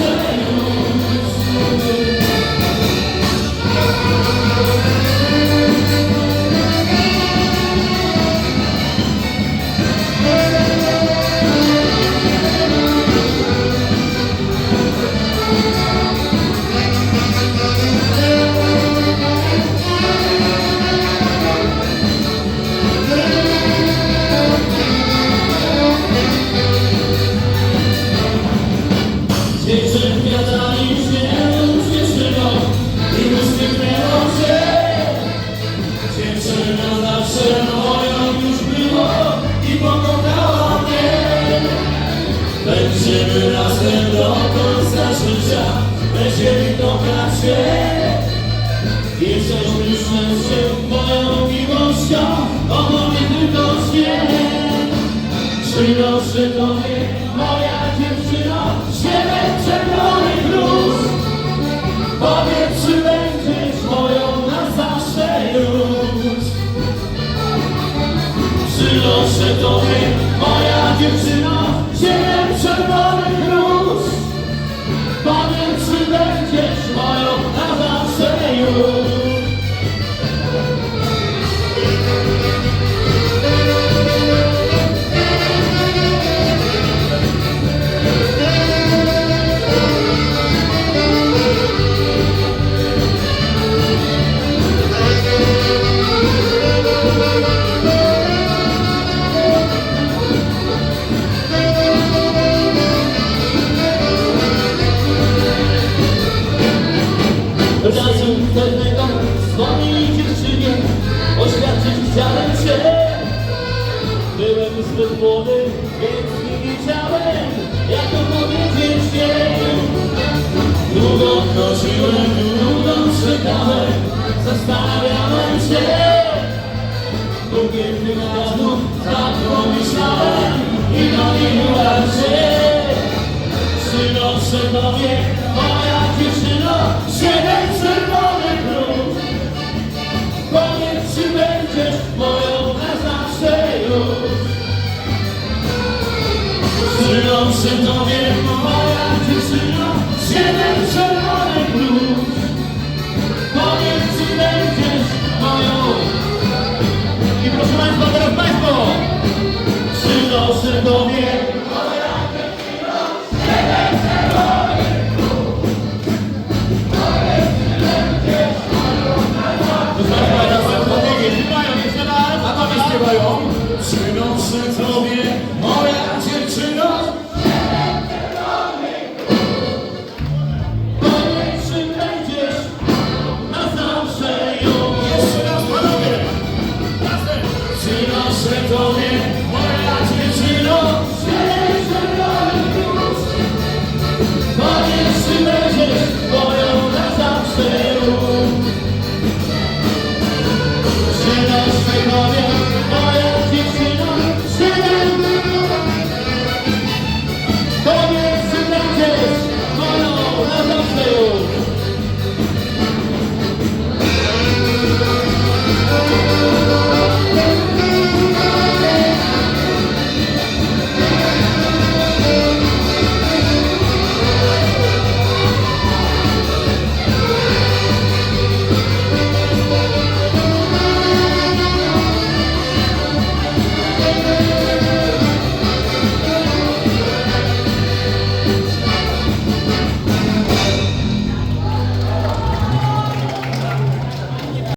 na zawsze Przynoszę Tobie, moja dziewczyno, siedem czerwonych róż. Powiedz, czy będziesz moją na zawsze już. Przynoszę Tobie, moja dziewczyno, siedem czerwonych Byłem zbyt młody, więc nie wiedziałem, jak to powiedzieć jej. Długo chodziłem, długo czekałem, zastanawiałem się. Długim tygodniu tak pomyślałem i dowinnąłem się. Przynoszę Tobie, moja Przynoszę Tobie, moja dziewczyno, siedem czerwonych róż. Powiedz, czy będziesz moją. I proszę Państwa, teraz Państwo. Przynoszę Tobie, Śpiewają jeszcze Santo Amém.